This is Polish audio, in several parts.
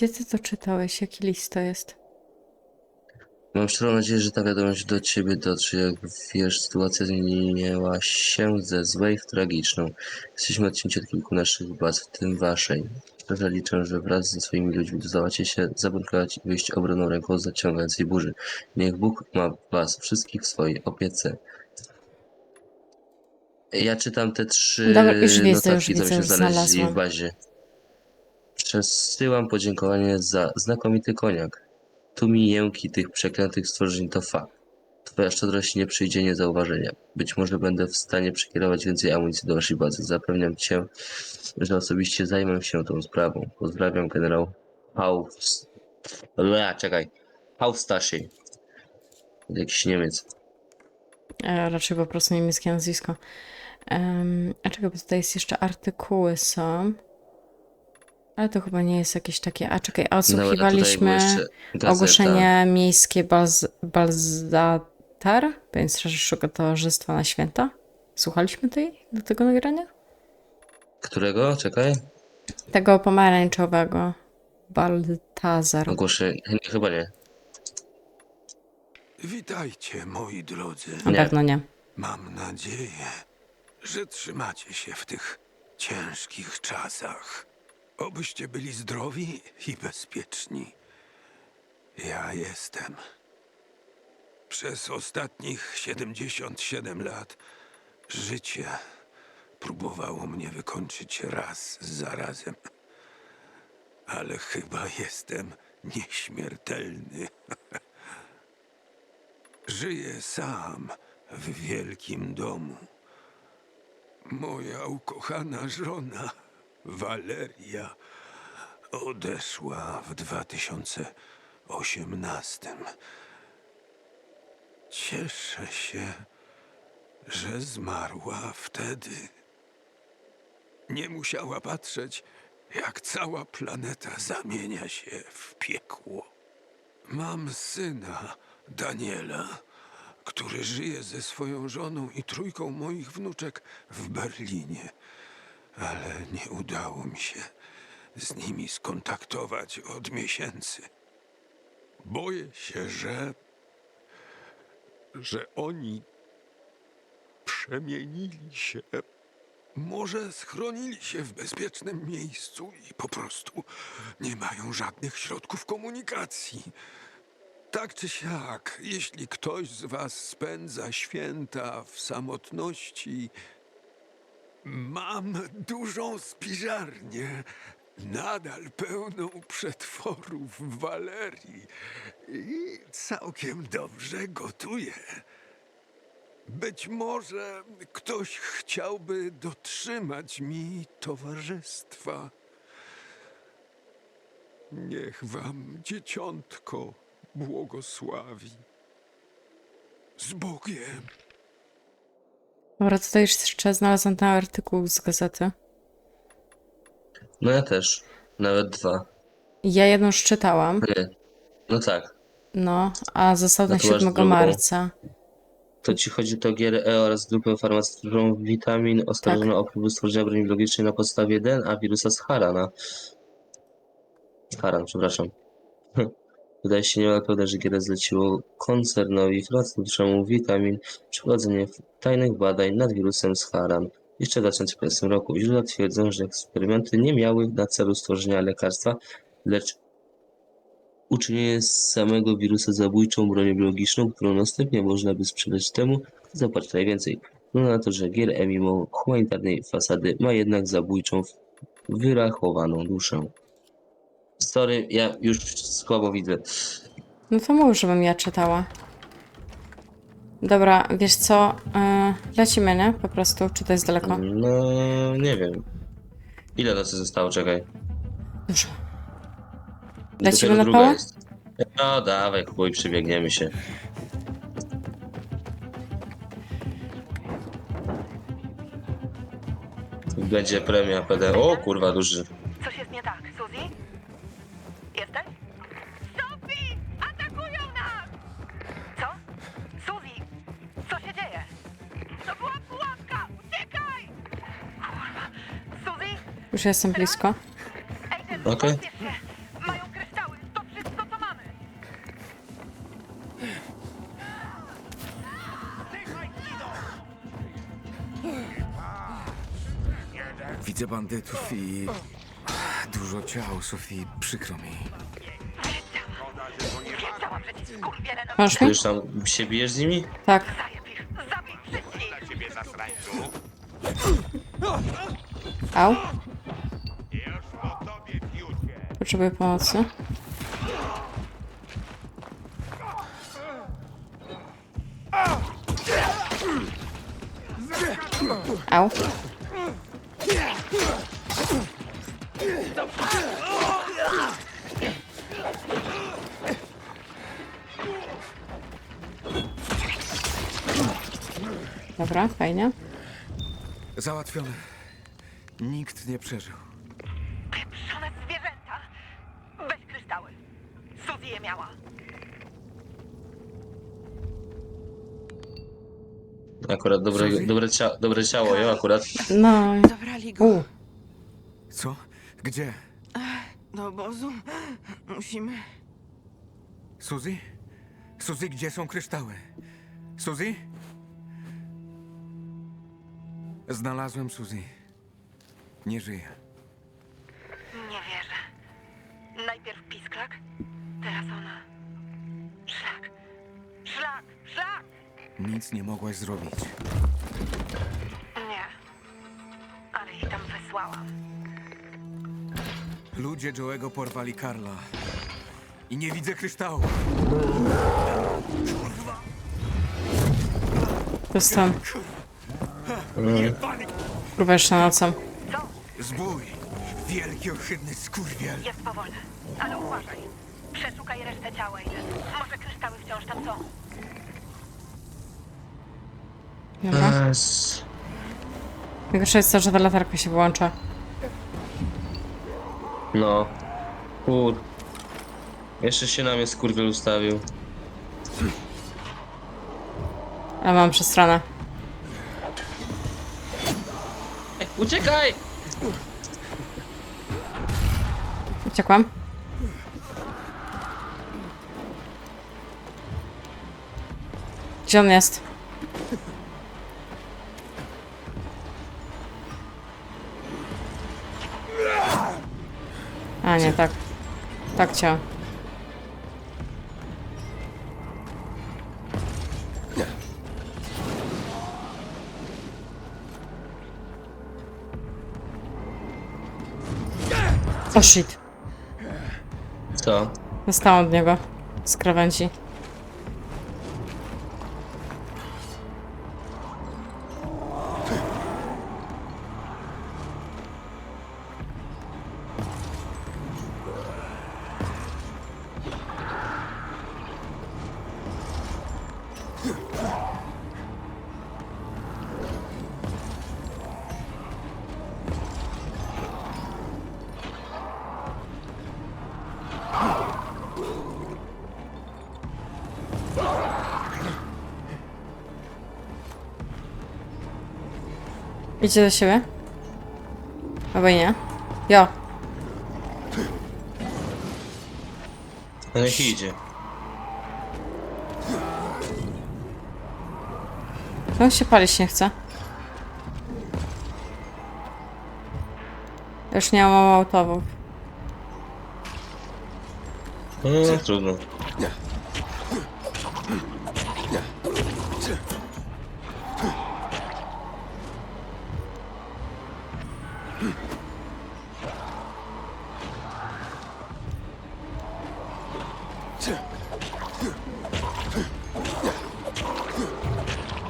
Gdzie ty to czytałeś? Jaki list to jest? Mam szczerą nadzieję, że ta wiadomość do ciebie dotrze. Jak wiesz, sytuacja zmieniła się ze złej w tragiczną. Jesteśmy odcięci od kilku naszych baz, w tym waszej. Szczerze liczę, że wraz ze swoimi ludźmi zdołacie się zabunkować i wyjść obronną ręką z zaciągającej burzy. Niech Bóg ma was wszystkich w swojej opiece. Ja czytam te trzy Dobra, już widzę, notatki, już co widzę, myśmy już znaleźli w bazie. Przesyłam podziękowanie za znakomity koniak. Tu mi jęki tych przeklętych stworzeń to fakt. Twoja szczodrość nie przyjdzie niezauważenia. Być może będę w stanie przekierować więcej amunicji do waszej bazy. Zapewniam cię, że osobiście zajmę się tą sprawą. Pozdrawiam generał Haus... Lea, czekaj. Haustasi. Jakiś Niemiec. E, raczej po prostu niemieckie nazwisko. Em, a tutaj jest jeszcze artykuły są. Ale to chyba nie jest jakieś takie. A czekaj, a odsłuchiwaliśmy ogłoszenie miejskie Balz Balzatar, więc Straży Towarzystwa na Święta. Słuchaliśmy tej, do tego nagrania? Którego? Czekaj. Tego pomarańczowego. Baltazar. Ogłoszenie. Nie, chyba nie. Witajcie, moi drodzy. Na pewno nie. Mam nadzieję, że trzymacie się w tych ciężkich czasach. Obyście byli zdrowi i bezpieczni. Ja jestem. Przez ostatnich 77 lat życie próbowało mnie wykończyć raz za razem. Ale chyba jestem nieśmiertelny. Żyję sam w wielkim domu. Moja ukochana żona, Waleria, odeszła w 2018. Cieszę się, że zmarła wtedy. Nie musiała patrzeć, jak cała planeta zamienia się w piekło. Mam syna, Daniela, który żyje ze swoją żoną i trójką moich wnuczek w Berlinie, ale nie udało mi się z nimi skontaktować od miesięcy. Boję się, że. że oni przemienili się. Może schronili się w bezpiecznym miejscu i po prostu nie mają żadnych środków komunikacji. Tak czy siak, jeśli ktoś z was spędza święta w samotności, mam dużą spiżarnię, nadal pełną przetworów Walerii i całkiem dobrze gotuję. Być może ktoś chciałby dotrzymać mi towarzystwa. Niech wam dzieciątko błogosławi. Z Bogiem. Dobra, tutaj jeszcze znalazłam ten artykuł z gazety. No ja też. Nawet dwa. Ja jedną już czytałam, Nie. No tak. no, a został No to masz 7 drugą. marca. To ci chodzi o GRE oraz grupę farmaceutyczną witamin oskarżono o próbę stworzenia broni biologicznej na podstawie DNA wirusa z Harana. Haran, przepraszam. Wydaje się niemal pewne, że GRE zleciło koncernowi farmaceutycznemu Vitamin przeprowadzenie tajnych badań nad wirusem z Haran jeszcze w 2015 roku. Źródła twierdzą, że eksperymenty nie miały na celu stworzenia lekarstwa, lecz uczynienie z samego wirusa zabójczą bronią biologiczną, którą następnie można by sprzedać temu, kto zapłaci najwięcej. Wygląda na to, że GRE mimo humanitarnej fasady ma jednak zabójczą, wyrachowaną duszę. Sorry, ja już słabo widzę. No to mów, żebym ja czytała. Dobra, wiesz co? Yy, lecimy, nie? Po prostu, czy to jest daleko? No, nie wiem. Ile nocy zostało? Czekaj. Dużo. Lecimy na pałę? No dawaj, chuj, przebiegniemy się. Będzie premia PD. O kurwa, duży. Coś jest nie tak. Suzy? Jesteś? Sophie! Atakują nas! Co? Suzy! Co się dzieje? To była pułapka! Uciekaj! Kurwa! Suzy! Już jestem blisko. Aiden, Okej. pośpiesz się! Mają kryształy! To wszystko, co mamy! Widzę bandytów i dużo ciał, Sofii. Przykro mi. Wiedziałam, że ci skurwiele na Masz Ty mi? już tam się bijesz z nimi? Tak. zajeb ich. Zabij wszystkich! Au. Potrzebuję pomocy. Au. Dobra, fajnie. Załatwione. Nikt nie przeżył. Pieprzone zwierzęta! Weź kryształy. Suzy je miała. Akurat dobre, Suzy? dobre, cia dobre ciało, jo, akurat. No, Zabrali go u, Co? Gdzie? do obozu. Musimy. Suzy? Suzy, gdzie są kryształy? Suzy? Znalazłem Suzy. Nie żyje. Nie wierzę. Najpierw pisklak, teraz ona. Szlak. Szlak! Szlak! Nic nie mogłaś zrobić. Nie. Ale jej tam wysłałam. Ludzie Joe'ego porwali Karla. I nie widzę kryształu. tam. Kurwa, jeszcze nocą. Co? Zbój! Wielki, ohydny skurwiel! Jest powolny. Ale uważaj. Przeszukaj resztę ciała, Aiden. Może kryształy wciąż tam są. Dobra. Yes. Najgorsze jest to, że ta latarka się wyłącza. No. Kur. Jeszcze się na mnie skurwiel ustawił. Ale mam przestronę. Uciekaj! Uciekłam. Gdzie on jest? A nie, tak. Tak cię. O shit. Co? Dostałam od niego. Z krawędzi. Idzie do siebie? Albo nie. Jo. No niech idzie. Się palić nie chce. Już nie mam autowów. No, trudno.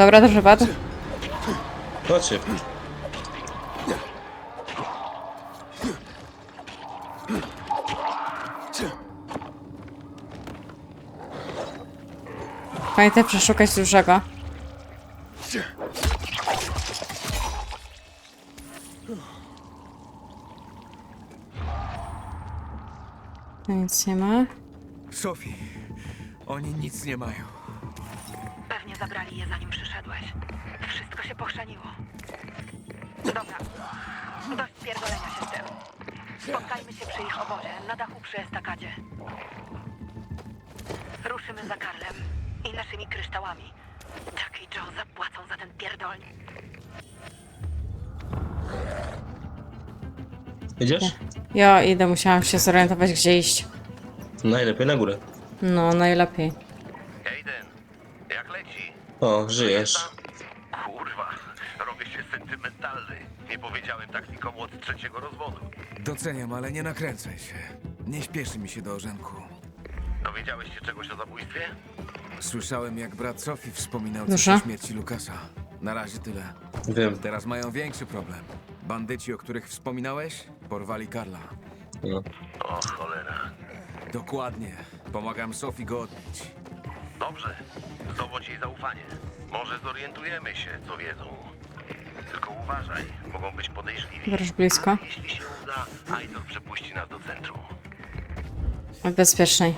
Dobra, dobrze padł. Chodźcie. Pamiętaj przeszukać dużego. Tu Nic nie ma. Sofii, oni nic nie mają. Je zanim przyszedłeś. Wszystko się pochrzaniło. Dobra. Dość pierdolenia się z tym. Spotkajmy się przy ich obozie, na dachu przy estakadzie. Ruszymy za Karlem i naszymi kryształami. Jack i Joe zapłacą za ten pierdolnik. Idziesz? Ja idę, musiałam się zorientować, gdzie iść. Najlepiej na górę. No, najlepiej. O, żyjesz. Kurwa, robię się sentymentalny. Nie powiedziałem tak nikomu od trzeciego rozwodu. Doceniam, ale nie nakręcaj się. Nie śpieszy mi się do orzenku. Dowiedziałeś się czegoś o zabójstwie? Słyszałem, jak brat Sofii wspominał coś o śmierci Lukasa. Na razie tyle. Wiem. Teraz mają większy problem. Bandyci, o których wspominałeś, porwali Karla. No. O cholera. Dokładnie. Pomagam Sofii go odbić. Dobrze, zdobądź jej zaufanie. Może zorientujemy się, co wiedzą. Tylko uważaj, mogą być podejrzliwi. Wróż blisko. Jeśli się uda, Aitor przepuści nas do centrum. W bezpiecznej.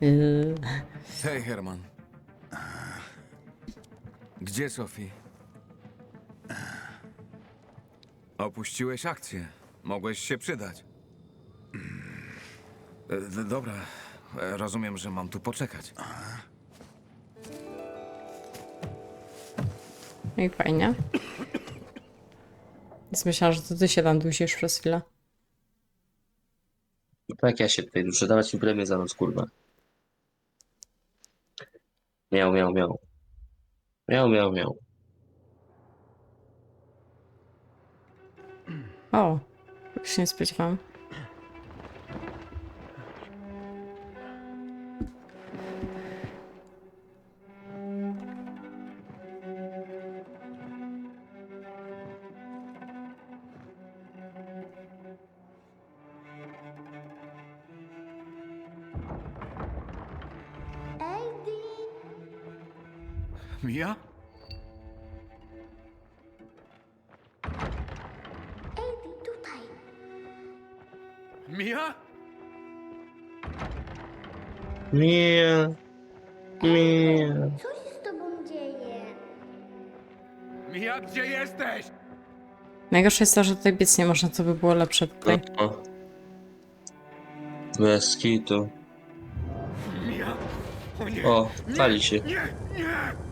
Yy. Hej, Herman. Gdzie Sofii? Opuściłeś akcję. Mogłeś się przydać. E, d- Dobra. E, Rozumiem, że mam tu poczekać. No i fajnie. Więc myślałam, że to ty się tam dusisz przez chwilę. Tak ja się tutaj duszę. Dawać mi premię za noc, kurwa. Miał, miał, miał. Miał, miał, miał. O, tak się nie spodziewałam. Mia? Ej, tutaj. Mia? Mia. Mia. Co się z tobą dzieje? Mia, gdzie jesteś? Najgorsze jest to, że tutaj biec nie można, to by było lepsze No, tutaj. o. Bez kitu. O nie! O, pali się. Nie! Nie!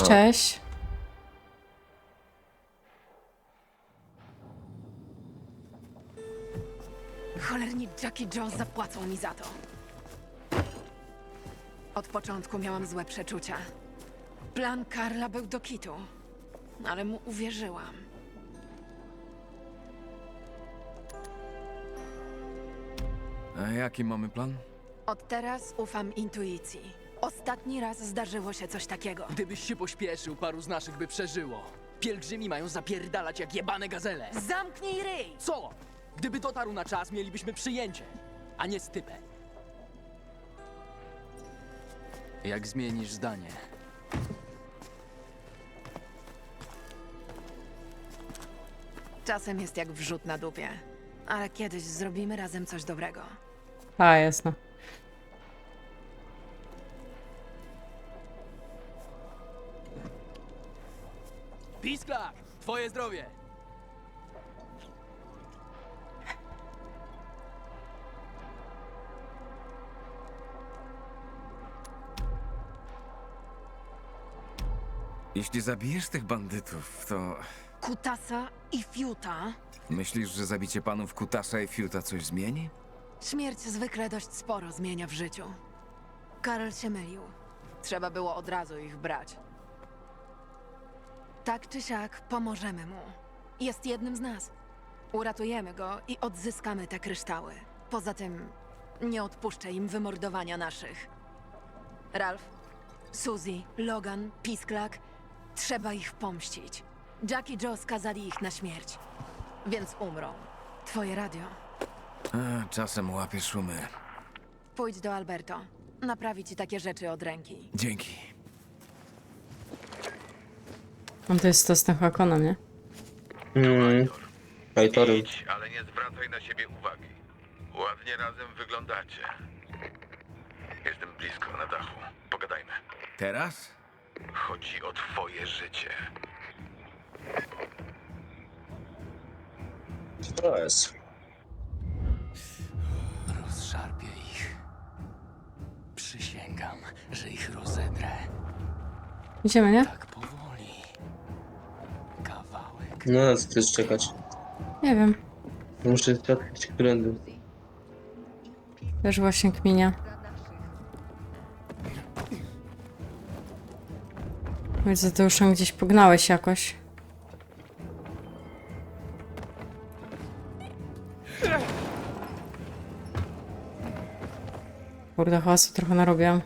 Cześć, cześć. Cholerni Jack i Joe zapłacą mi za to. Od początku miałam złe przeczucia. Plan Karla był do kitu, ale mu uwierzyłam. A jaki mamy plan? Od teraz ufam intuicji. Ostatni raz zdarzyło się coś takiego. Gdybyś się pośpieszył, paru z naszych by przeżyło. Pielgrzymi mają zapierdalać jak jebane gazele. Zamknij ryj! Co? Gdyby dotarł na czas, mielibyśmy przyjęcie, a nie stypę. Jak zmienisz zdanie? Czasem jest jak wrzut na dupie, ale kiedyś zrobimy razem coś dobrego. A, jasne. Pisklak! Twoje zdrowie! Jeśli zabijesz tych bandytów, to Kutasa i Fiuta myślisz, że zabicie panów Kutasa i Fiuta coś zmieni? Śmierć zwykle dość sporo zmienia w życiu. Karol się mylił. Trzeba było od razu ich brać. Tak czy siak, pomożemy mu. Jest jednym z nas. Uratujemy go i odzyskamy te kryształy. Poza tym, nie odpuszczę im wymordowania naszych. Ralph, Suzy, Logan, Pisklak, trzeba ich pomścić. Jack i Joe skazali ich na śmierć, więc umrą. Twoje radio. A, czasem łapię szumy. Pójdź do Alberto. Naprawi ci takie rzeczy od ręki. Dzięki. No to jest to z tym Hakonem, nie? Mm. Kajtorem. Idź, ale nie zwracaj na siebie uwagi. Ładnie razem wyglądacie. Jestem blisko na dachu. Pogadajmy. Teraz? Chodzi o twoje życie. To jest. Rozszarpię ich. Przysięgam, że ich rozedrę. Idziemy, nie? Tak Kawałek. No, na co też czekać? Nie wiem. Muszę spotkać którędy. Też właśnie kminia. Widzę, to już tam gdzieś pognałeś jakoś. Kurde, hałasu trochę narobiłam.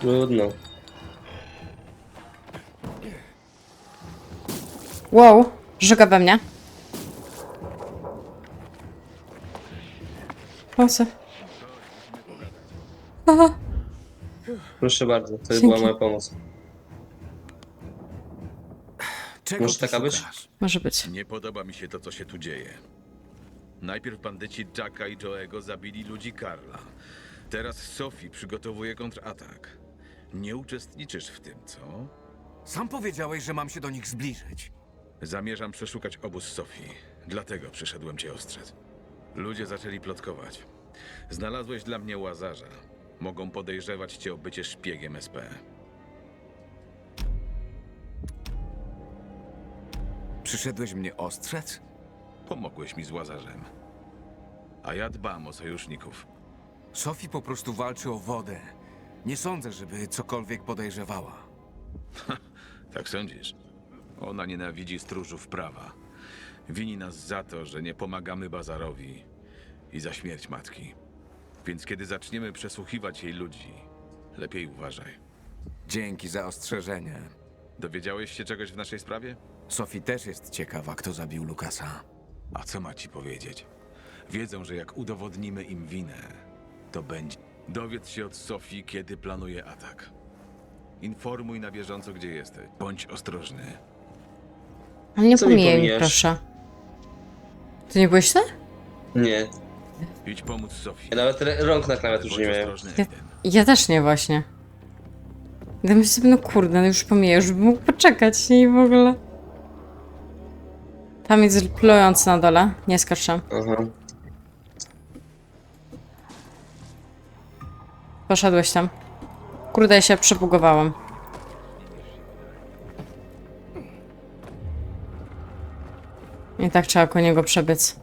Trudno. Wow, żyga we mnie. Pomocy. Aha, Proszę bardzo, to Dzięki. była moja pomoc. Czego Może ty taka być? szukasz? może być. Nie podoba mi się to, co się tu dzieje. Najpierw bandyci Jacka i Joego zabili ludzi Karla. Teraz Sophie przygotowuje kontratak. Nie uczestniczysz w tym, co? Sam powiedziałeś, że mam się do nich zbliżyć. Zamierzam przeszukać obóz Sofii. Dlatego przyszedłem cię ostrzec. Ludzie zaczęli plotkować. Znalazłeś dla mnie łazarza. Mogą podejrzewać cię o bycie szpiegiem SP. Przyszedłeś mnie ostrzec? Pomogłeś mi z łazarzem. A ja dbam o sojuszników. Sophie po prostu walczy o wodę. Nie sądzę, żeby cokolwiek podejrzewała. Tak sądzisz? Ona nienawidzi stróżów prawa. Wini nas za to, że nie pomagamy Bazarowi i za śmierć matki. Więc kiedy zaczniemy przesłuchiwać jej ludzi, lepiej uważaj. Dzięki za ostrzeżenie. Dowiedziałeś się czegoś w naszej sprawie? Sophie też jest ciekawa, kto zabił Lukasa. A co ma ci powiedzieć? Wiedzą, że jak udowodnimy im winę, to będzie. Dowiedz się od Sofii, kiedy planuje atak. Informuj na bieżąco, gdzie jesteś. Bądź ostrożny. Ale nie Co mi pomijaj mi, proszę. Ty nie byłeś ty? Nie. Idź pomóc Sofii. Ja nawet re- rąk na klawiaturze Bądź nie miałem. ostrożny, Ja, ja też nie właśnie. Ja myślę sobie, no kurde, no już pomijaj, już bym mógł poczekać i w ogóle. Tam jest plujący na dole, nie skacz tam. Aha. Poszedłeś tam. Kurde, ja się przebugowałam. Tak trzeba koło niego przebiec.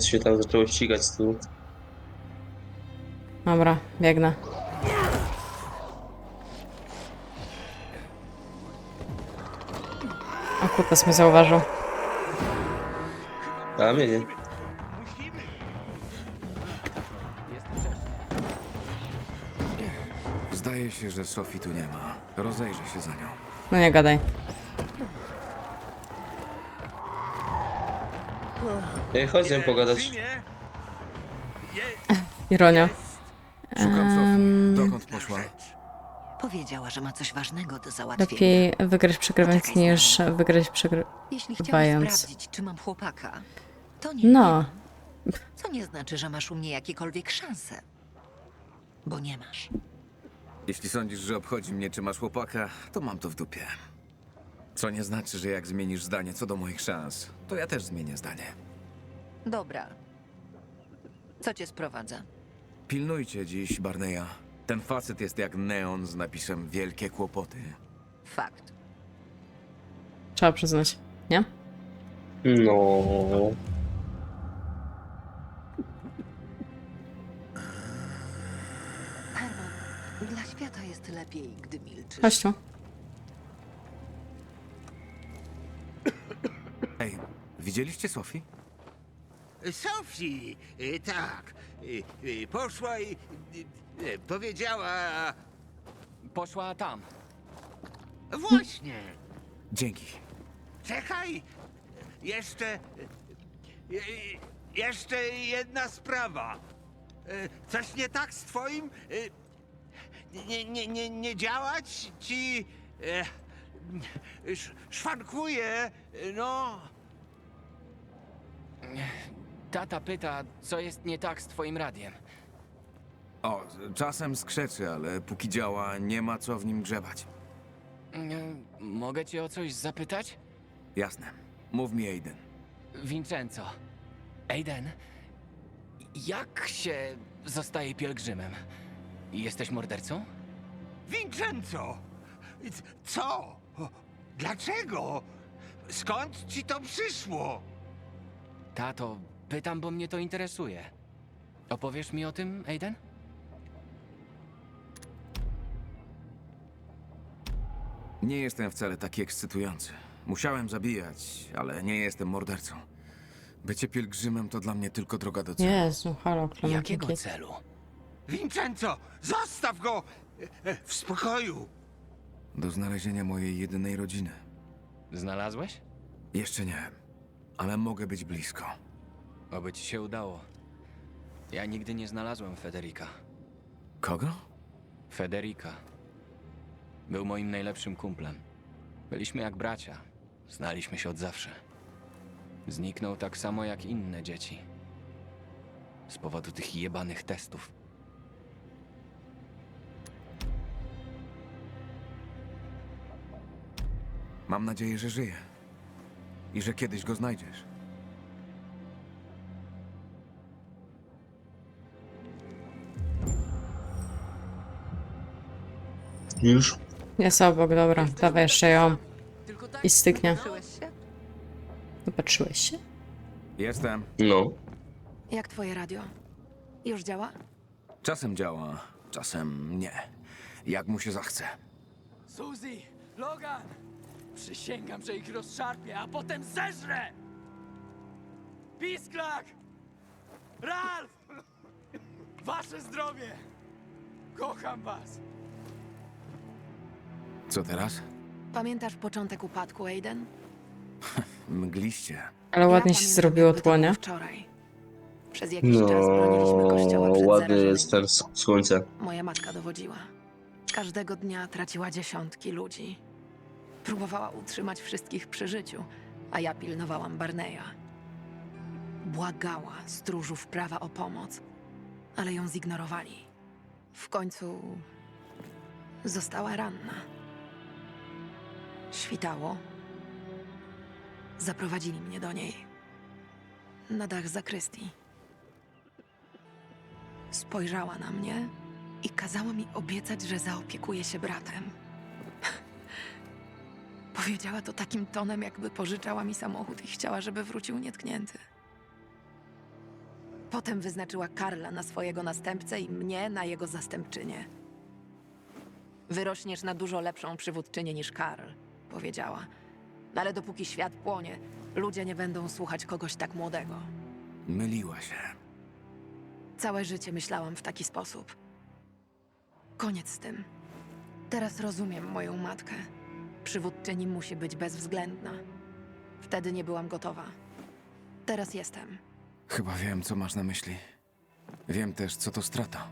Co się tam zaczęło ścigać z tyłu. Dobra, biegnę. O kutas mnie zauważył. A mnie nie. Zdaje się, że Sophie tu nie ma. Rozejrzę się za nią. No nie gadaj. Ej, chodź z nią pogadać. Ironia. Szukam Dokąd poszła? Powiedziała, że ma coś ważnego do załatwienia. Lepiej wygrać przegrywając Poczekaj niż wygrać przegry... Jeśli chciałeś sprawdzić, czy mam chłopaka, to nie. No, Co nie znaczy, że masz u mnie jakiekolwiek szanse. Bo nie masz. Jeśli sądzisz, że obchodzi mnie, czy masz chłopaka, to mam to w dupie. Co nie znaczy, że jak zmienisz zdanie co do moich szans, to ja też zmienię zdanie. Dobra. Co cię sprowadza? Pilnujcie dziś Barneya. Ten facet jest jak neon z napisem Wielkie kłopoty. Fakt. trzeba przyznać. Nie? No. Herman, dla świata jest lepiej, gdy milczysz. Chodź tu. Ej, widzieliście Sophie? Sofii, y, tak. y, y, Poszła i y, y, powiedziała. Poszła tam. Właśnie. Dzięki. Czekaj. Jeszcze. y, y, Jeszcze jedna sprawa. Y, Coś nie tak z twoim. y, Nie, nie, nie, nie działać ci. sz- Szwankuje, no. Tata pyta, co jest nie tak z twoim radiem. O, czasem skrzeczy, ale póki działa, nie ma co w nim grzebać. E, Mogę cię o coś zapytać? Jasne. Mów mi, Aiden. Vincenzo. Aiden, Jak się zostaje pielgrzymem? Jesteś mordercą? Vincenzo! Co? Dlaczego? Skąd ci to przyszło? Tato, pytam, bo mnie to interesuje. Opowiesz mi o tym, Aiden? Nie jestem wcale taki ekscytujący. Musiałem zabijać, ale nie jestem mordercą. Bycie pielgrzymem to dla mnie tylko droga do celu. Jezu, halo, Jakiego celu? Vincenzo! Zostaw go! E, e, W spokoju! Do znalezienia mojej jedynej rodziny. Znalazłeś? Jeszcze nie, ale mogę być blisko. Oby ci się udało. Ja nigdy nie znalazłem Federika. Kogo? Federika. Był moim najlepszym kumplem. Byliśmy jak bracia. Znaliśmy się od zawsze. Zniknął tak samo jak inne dzieci. Z powodu tych jebanych testów. Mam nadzieję, że żyje. I że kiedyś go znajdziesz. Już? Jest obok, dobra. Dawaj jeszcze ją. I styknie. się? Popatrzyłeś się? Jestem. No. Jak twoje radio? Już działa? Czasem działa, czasem nie. Jak mu się zachce. Suzy! Logan! Przysięgam, że ich rozszarpię, a potem zeżrę! Pisklak! Ralf! Wasze zdrowie! Kocham was! Co teraz? Pamiętasz początek upadku, Aiden? Mgliście. Ale ładnie Ja się pamiętam, zrobiło jakby to tło, nie? Wczoraj. Przez jakiś czas broniliśmy No, kościoła przed ładny zarażonymi. jest s- słońce. Moja matka dowodziła. Każdego dnia traciła dziesiątki ludzi. Próbowała utrzymać wszystkich przy życiu, a ja pilnowałam Barneya. Błagała stróżów prawa o pomoc, ale ją zignorowali. W końcu została ranna. Świtało. Zaprowadzili mnie do niej. Na dach zakrystii. Spojrzała na mnie i kazała mi obiecać, że zaopiekuje się bratem. Powiedziała to takim tonem, jakby pożyczała mi samochód i chciała, żeby wrócił nietknięty. Potem wyznaczyła Karla na swojego następcę i mnie na jego zastępczynię. Wyrośniesz na dużo lepszą przywódczynię niż Karl, powiedziała. No Ale dopóki świat płonie, ludzie nie będą słuchać kogoś tak młodego. Myliła się. Całe życie myślałam w taki sposób. Koniec z tym. Teraz rozumiem moją matkę. Przywódczyni musi być bezwzględna. Wtedy nie byłam gotowa. Teraz jestem. Chyba wiem, co masz na myśli. Wiem też, co to strata.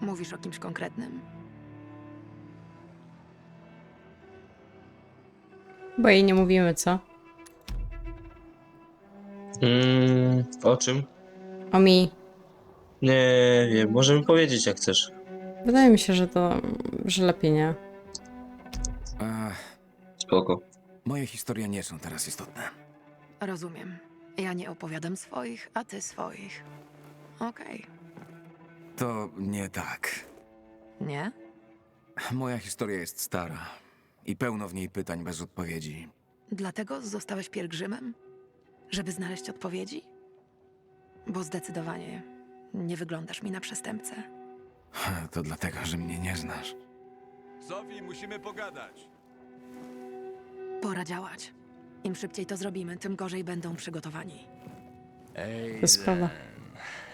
Mówisz o kimś konkretnym? Bo jej nie mówimy, co? Mm, o czym? O mi. Nie wiem, możemy powiedzieć jak chcesz. Wydaje mi się, że to, że lepiej nie. Ech, Spoko. moje historie nie są teraz istotne. Rozumiem. Ja nie opowiadam swoich, a ty swoich. Okej. To nie tak. Nie? Moja historia jest stara i pełno w niej pytań bez odpowiedzi. Dlatego zostałeś pielgrzymem? Żeby znaleźć odpowiedzi? Bo zdecydowanie nie wyglądasz mi na przestępcę. To dlatego, że mnie nie znasz. Sophie, musimy pogadać. Pora działać. Im szybciej to zrobimy, tym gorzej będą przygotowani. To sprawa.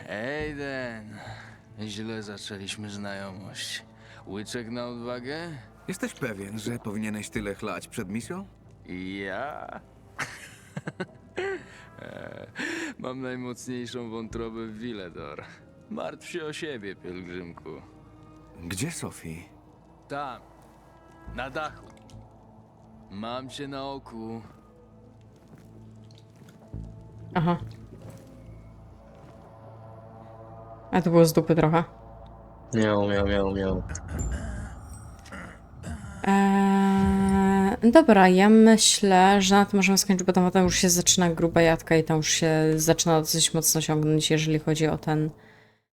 Ejden, źle zaczęliśmy znajomość. Łyczek na odwagę? Jesteś pewien, że powinieneś tyle chlać przed misją? Ja? E, Mam najmocniejszą wątrobę w Villedor. Martw się o siebie, pielgrzymku. Gdzie Sophie? Tam, na dachu. Mam cię na oku. Aha. A to było z dupy trochę. Miał, miał, miał, miał. Eee, dobra, ja myślę, że na tym możemy skończyć, bo tam potem już się zaczyna gruba jadka i tam już się zaczyna dosyć mocno ciągnąć, jeżeli chodzi o ten